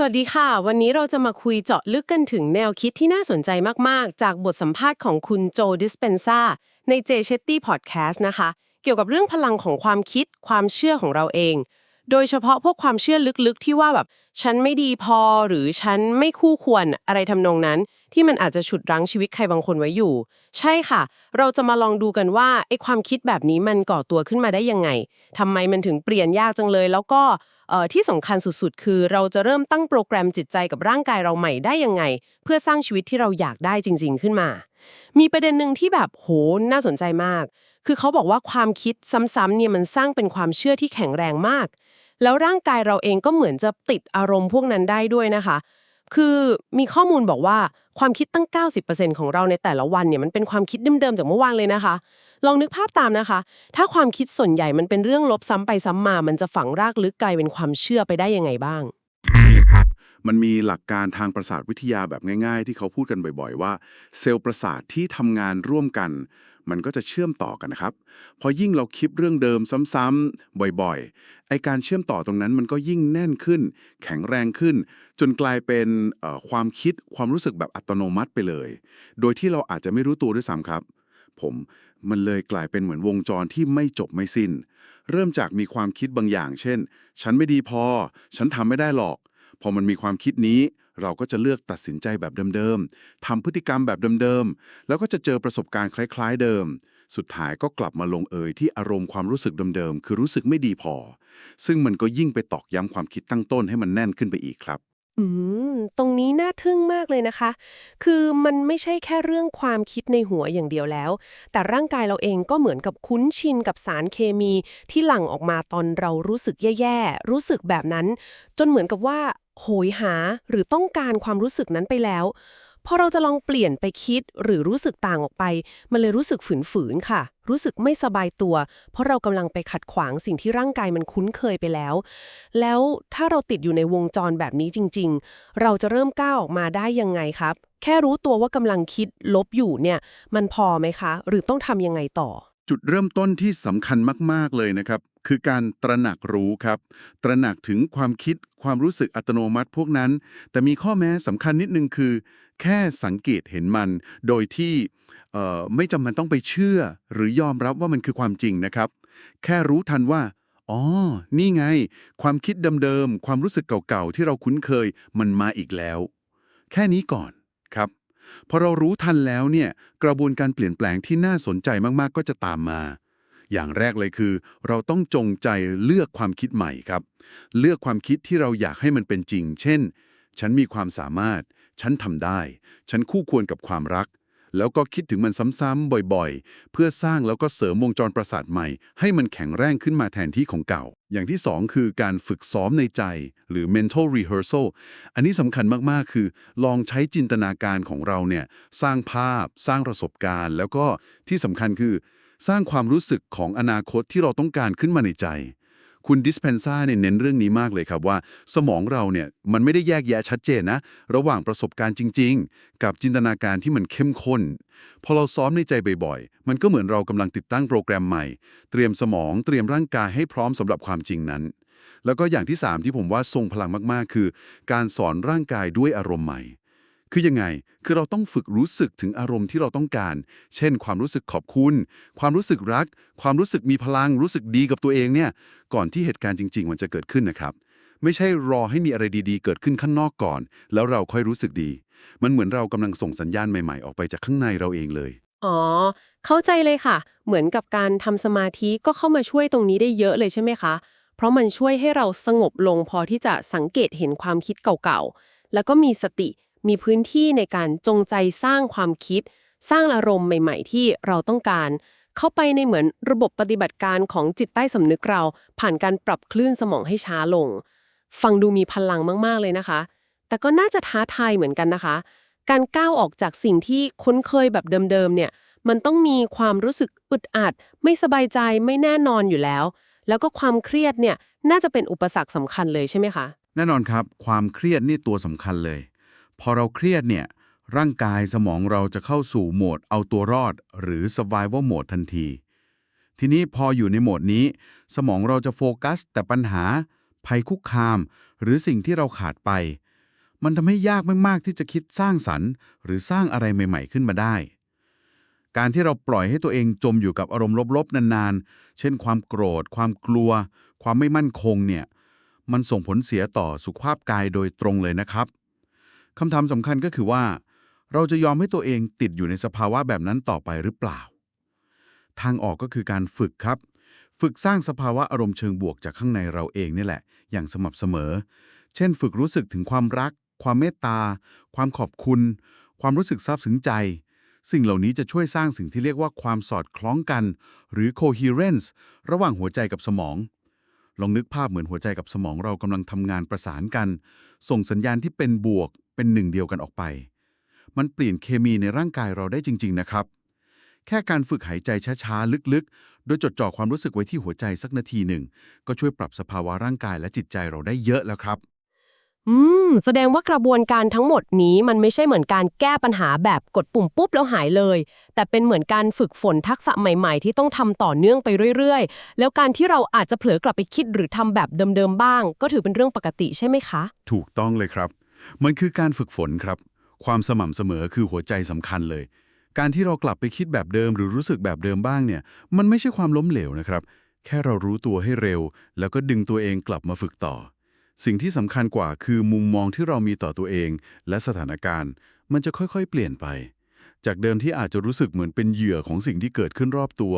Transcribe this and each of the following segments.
สวัสดีค่ะ วันนี้เราจะมาคุยเจาะลึกกันถึงแนวคิดที่น่าสนใจมาก ๆ จากบทสัมภาษณ์ของคุณโจดิสเปนซาในเจเชตตี้พอดแคสต์นะคะ เกี่ยวกับเรื่องพลังของความคิดความเชื่อของเราเอง โดยเฉพาะพวกความเชื่อลึกๆ ที่ว่าแบบ ฉันไม่ดีพอหรือฉันไม่คู่ควรอะไรทำนองนั้น ที่มันอาจจะฉุดรั้งชีวิตใครบางคนไว้อยู่ ใช่ค่ะ เราจะมาลองดูกันว่าไอ้ความคิดแบบนี้มันก่อตัวขึ้นมาได้ยังไงทำไมมันถึงเปลี่ยนยากจังเลย แล้วก็ที่สำคัญสุดๆ คือเราจะเริ่มตั้งโปรแกรมจิตใจกับร่างกายเราใหม่ได้ยังไง เพื่อสร้างชีวิตที่เราอยากได้จริง ๆ ขึ้นมา มีประเด็นหนึ่งที่แบบโหน่าสนใจมาก คือเขาบอกว่าความคิดซ้ำๆเนี่ยมันสร้างเป็นความเชื่อที่แข็งแรงมาก แล้วร่างกายเราเองก็เหมือนจะติดอารมณ์พวกนั้นได้ด้วยนะคะ คือมีข้อมูลบอกว่าความคิดตั้ง 90%ของเราในแต่ละวันเนี่ยมันเป็นความคิดเดิมๆจากเมื่อวานเลยนะคะ ลองนึกภาพตามนะคะ ถ้าความคิดส่วนใหญ่มันเป็นเรื่องลบซ้ำไปซ้ำมา มันจะฝังรากลึกกลายเป็นความเชื่อไปได้ยังไงบ้าง มันมีหลักการทางประสาทวิทยาแบบง่ายๆ ที่เขาพูดกันบ่อยๆ ว่า เซลล์ประสาทที่ทำงานร่วมกัน มันก็จะเชื่อมต่อกันนะครับ พอยิ่งเราคิดเรื่องเดิมซ้ำๆบ่อยๆ ไอการเชื่อมต่อตรงนั้นมันก็ยิ่งแน่นขึ้น แข็งแรงขึ้น จนกลายเป็นความคิดความรู้สึกแบบอัตโนมัติไปเลย โดยที่เราอาจจะไม่รู้ตัวด้วยซ้ำครับ ผมมันเลยกลายเป็นเหมือนวงจรที่ไม่จบไม่สิ้น เริ่มจากมีความคิดบางอย่าง เช่น ฉันไม่ดีพอ ฉันทำไม่ได้หรอก พอมันมีความคิดนี้ เราก็จะเลือกตัดสินใจแบบเดิมๆทำพฤติกรรมแบบเดิมๆ แล้วก็จะเจอประสบการณ์คล้าย ๆ เดิม สุดท้ายก็กลับมาลงเอยที่อารมณ์ความรู้สึกเดิมๆ คือรู้สึกไม่ดีพอ ซึ่งมันก็ยิ่งไปตอกย้ำความคิดตั้งต้นให้มันแน่นขึ้นไปอีกครับอืมตรงนี้น่าทึ่งมากเลยนะคะ คือมันไม่ใช่แค่เรื่องความคิดในหัวอย่างเดียวแล้ว แต่ร่างกายเราเองก็เหมือนกับคุ้นชินกับสารเคมีที่หลั่งออกมาตอนเรารู้สึกแย่ๆ รู้สึกแบบนั้น จนเหมือนกับว่า โหยหาหรือต้องการความรู้สึกนั้นไปแล้ว พอเราจะลองเปลี่ยนไปคิดหรือรู้สึกต่างออกไป มันเลยรู้สึกฝืนๆค่ะ รู้สึกไม่สบายตัว เพราะเรากำลังไปขัดขวางสิ่งที่ร่างกายมันคุ้นเคยไปแล้ว แล้วถ้าเราติดอยู่ในวงจรแบบนี้จริง ๆ เราจะเริ่มก้าวออกมาได้ยังไงครับ แค่รู้ตัวว่ากำลังคิดลบอยู่เนี่ย มันพอไหมคะ หรือต้องทำยังไงต่อ จุดเริ่มต้นที่สำคัญมาก ๆ เลยนะครับ คือการตระหนักรู้ครับ ตระหนักถึงความคิดความรู้สึกอัตโนมัติพวกนั้น แต่มีข้อแม้สำคัญนิดนึงคือ แค่สังเกตเห็นมัน โดยที่ไม่จำเป็นต้องไปเชื่อ หรือยอมรับว่ามันคือความจริงนะครับ แค่รู้ทันว่าอ๋อ นี่ไง ความคิดเดิมๆ ความรู้สึกเก่าๆ ที่เราคุ้นเคยมันมาอีกแล้ว แค่นี้ก่อนครับ พอเรารู้ทันแล้วเนี่ย กระบวนการเปลี่ยนแปลงที่น่าสนใจมากๆ ก็จะตามมา อย่างแรกเลยคือ เราต้องจงใจเลือกความคิดใหม่ครับ เลือกความคิดที่เราอยากให้มันเป็นจริง เช่น ฉันมีความสามารถ ฉันทำได้ ฉันคู่ควรกับความรัก แล้วก็คิดถึงมันซ้ำๆบ่อยๆ เพื่อสร้างแล้วก็เสริมวงจรประสาทใหม่ ให้มันแข็งแรงขึ้นมาแทนที่ของเก่า อย่างที่สองคือการฝึกซ้อมในใจ หรือ mental rehearsal อันนี้สำคัญมากๆ คือ ลองใช้จินตนาการของเราเนี่ยสร้างภาพ สร้างประสบการณ์ แล้วก็ที่สำคัญคือ สร้างความรู้สึกของอนาคตที่เราต้องการขึ้นมาในใจ คุณดิสเพนซ่าเนี่ยเน้นเรื่องนี้มากเลยครับว่า สมองเราเนี่ยมันไม่ได้แยกแยะชัดเจนนะ ระหว่างประสบการณ์จริง ๆ กับจินตนาการที่มันเข้มข้น พอเราซ้อมในใจบ่อยๆ มันก็เหมือนเรากำลังติดตั้งโปรแกรมใหม่ เตรียมสมองเตรียมร่างกายให้พร้อมสำหรับความจริงนั้น แล้วก็อย่างที่ 3 ที่ผมว่าทรงพลังมากๆ คือ การสอนร่างกายด้วยอารมณ์ใหม่ คือยังไง คือเราต้องฝึกรู้สึกถึงอารมณ์ที่เราต้องการ เช่น ความรู้สึกขอบคุณ ความรู้สึกรัก ความรู้สึกมีพลัง รู้สึกดีกับตัวเองเนี่ย ก่อนที่เหตุการณ์จริง ๆ มันจะเกิดขึ้นนะครับ ไม่ใช่รอให้มีอะไรดีๆ เกิดขึ้นข้างนอกก่อน แล้วเราค่อยรู้สึกดี มันเหมือนเรากำลังส่งสัญญาณใหม่ๆ ออกไปจากข้างในเราเองเลย อ๋อ เข้าใจเลยค่ะ เหมือนกับการทำสมาธิก็เข้ามาช่วยตรงนี้ได้เยอะเลยใช่ไหมคะ เพราะมันช่วยให้เราสงบลงพอที่จะสังเกตเห็นความคิดเก่าๆ แล้วก็มีสติ มีพื้นที่ในการจงใจสร้างความคิด สร้างอารมณ์ใหม่ ๆ ที่เราต้องการ เข้าไปในเหมือนระบบปฏิบัติการของจิตใต้สำนึกเรา ผ่านการปรับคลื่นสมองให้ช้าลง ฟังดูมีพลังมากๆเลยนะคะ แต่ก็น่าจะท้าทายเหมือนกันนะคะ การก้าวออกจากสิ่งที่คุ้นเคยแบบเดิมๆเนี่ย มันต้องมีความรู้สึกอึดอัด ไม่สบายใจไม่แน่นอนอยู่แล้ว แล้วก็ความเครียดเนี่ยน่าจะเป็นอุปสรรคสำคัญเลยใช่ไหมคะ แน่นอนครับ ความเครียดนี่ตัวสำคัญเลย พอเราเครียดเนี่ย ร่างกายสมองเราจะเข้าสู่โหมดเอาตัวรอด หรือ survival mode ทันที ทีนี้พออยู่ในโหมดนี้ สมองเราจะโฟกัส แต่ปัญหา ภัยคุกคาม หรือสิ่งที่เราขาดไป มันทำให้ยากมากๆที่จะคิดสร้างสรรค์ หรือสร้างอะไรใหม่ ๆ ขึ้นมาได้ การที่เราปล่อยให้ตัวเองจมอยู่กับอารมณ์ลบๆนานๆ เช่น ความโกรธ ความกลัว ความไม่มั่นคงเนี่ย มันส่งผลเสียต่อสุขภาพกายโดยตรงเลยนะครับ คำถามสำคัญก็คือว่า เราจะยอมให้ตัวเองติดอยู่ในสภาวะแบบนั้นต่อไปหรือเปล่า ทางออกก็คือการฝึกครับ ฝึกสร้างสภาวะอารมณ์เชิงบวกจากข้างในเราเองนี่แหละ อย่างสม่ำเสมอ เช่น ฝึกรู้สึกถึงความรัก ความเมตตา ความขอบคุณ ความรู้สึกซาบซึ้งใจ สิ่งเหล่านี้จะช่วยสร้างสิ่งที่เรียกว่าความสอดคล้องกัน หรือ coherence ระหว่างหัวใจกับสมองลองนึกภาพเหมือนหัวใจกับสมองเรากำลังทำงานประสานกัน ส่งสัญญาณที่เป็นบวก เป็นหนึ่งเดียวกันออกไป มันเปลี่ยนเคมีในร่างกายเราได้จริง ๆ นะครับ แค่การฝึกหายใจช้าๆ ลึกๆ โดยจดจ่อความรู้สึกไว้ที่หัวใจสักนาทีหนึ่ง ก็ช่วยปรับสภาวะร่างกายและจิตใจเราได้เยอะแล้วครับ อืม แสดงว่ากระบวนการทั้งหมดนี้มันไม่ใช่เหมือนการแก้ปัญหาแบบกดปุ่มปุ๊บแล้วหายเลย แต่เป็นเหมือนการฝึกฝนทักษะใหม่ ๆ ที่ต้องทำต่อเนื่องไปเรื่อยๆ แล้วการที่เราอาจจะเผลอกลับไปคิดหรือทำแบบเดิมๆบ้าง ก็ถือเป็นเรื่องปกติใช่ไหมคะ ถูกต้องเลยครับ มันคือการฝึกฝนครับ ความสม่ำเสมอคือหัวใจสำคัญเลย การที่เรากลับไปคิดแบบเดิมหรือรู้สึกแบบเดิมบ้างเนี่ย มันไม่ใช่ความล้มเหลวนะครับ แค่เรารู้ตัวให้เร็ว แล้วก็ดึงตัวเองกลับมาฝึกต่อ สิ่งที่สำคัญกว่าคือมุมมองที่เรามีต่อตัวเอง และสถานการณ์ มันจะค่อยๆ เปลี่ยนไป จากเดิมที่อาจจะรู้สึกเหมือนเป็นเหยื่อของสิ่งที่เกิดขึ้นรอบตัว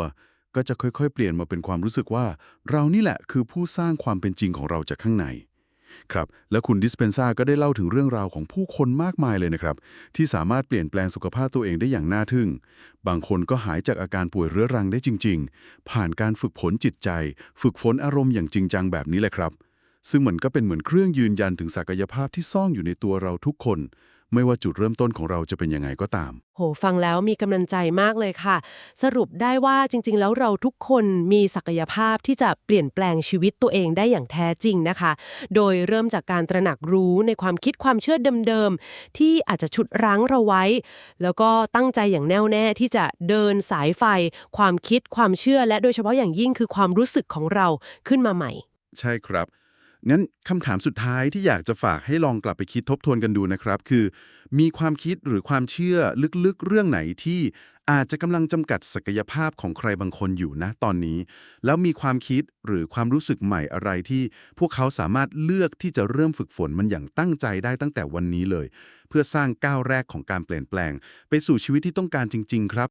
ก็จะค่อยๆ เปลี่ยนมาเป็นความรู้สึกว่า เรานี่แหละคือผู้สร้างความเป็นจริงของเราจากข้างใน ครับ และคุณดิสเพนซาก็ได้เล่าถึงเรื่องราวของผู้คนมากมายเลยนะครับ ที่สามารถเปลี่ยนแปลงสุขภาพตัวเองได้อย่างน่าทึ่ง บางคนก็หายจากอาการป่วยเรื้อรังได้จริง ๆ ผ่านการฝึกฝนจิตใจ ฝึกฝนอารมณ์อย่างจริงจังแบบนี้แหละครับ ซึ่งมันก็เป็นเหมือนเครื่องยืนยันถึงศักยภาพที่ซ่อนอยู่ในตัวเราทุกคน ไม่ว่าจุดเริ่มต้นของเราจะเป็นยังไงก็ตาม โห ฟังแล้วมีกำลังใจมากเลยค่ะ สรุปได้ว่าจริง ๆ แล้วเราทุกคนมีศักยภาพที่จะเปลี่ยนแปลงชีวิตตัวเองได้อย่างแท้จริงนะคะ โดยเริ่มจากการตระหนักรู้ในความคิดความเชื่อเดิมๆที่อาจจะฉุดรั้งเราไว้ แล้วก็ตั้งใจอย่างแน่วแน่ที่จะเดินสายไฟ ความคิดความเชื่อและโดยเฉพาะอย่างยิ่งคือความรู้สึกของเราขึ้นมาใหม่ ใช่ครับ งั้นคำถามสุดท้ายที่อยากจะฝากให้ลองกลับไปคิดทบทวนกันดูนะครับ คือ มีความคิดหรือความเชื่อลึกๆเรื่องไหนที่อาจจะกำลังจำกัดศักยภาพของใครบางคนอยู่นะตอนนี้ แล้วมีความคิดหรือความรู้สึกใหม่อะไรที่ พวกเขาสามารถเลือกที่จะเริ่มฝึกฝนมันอย่างตั้งใจได้ตั้งแต่วันนี้เลย เพื่อสร้างก้าวแรกของการเปลี่ยนแปลง ไปสู่ชีวิตที่ต้องการจริง ๆ ครับ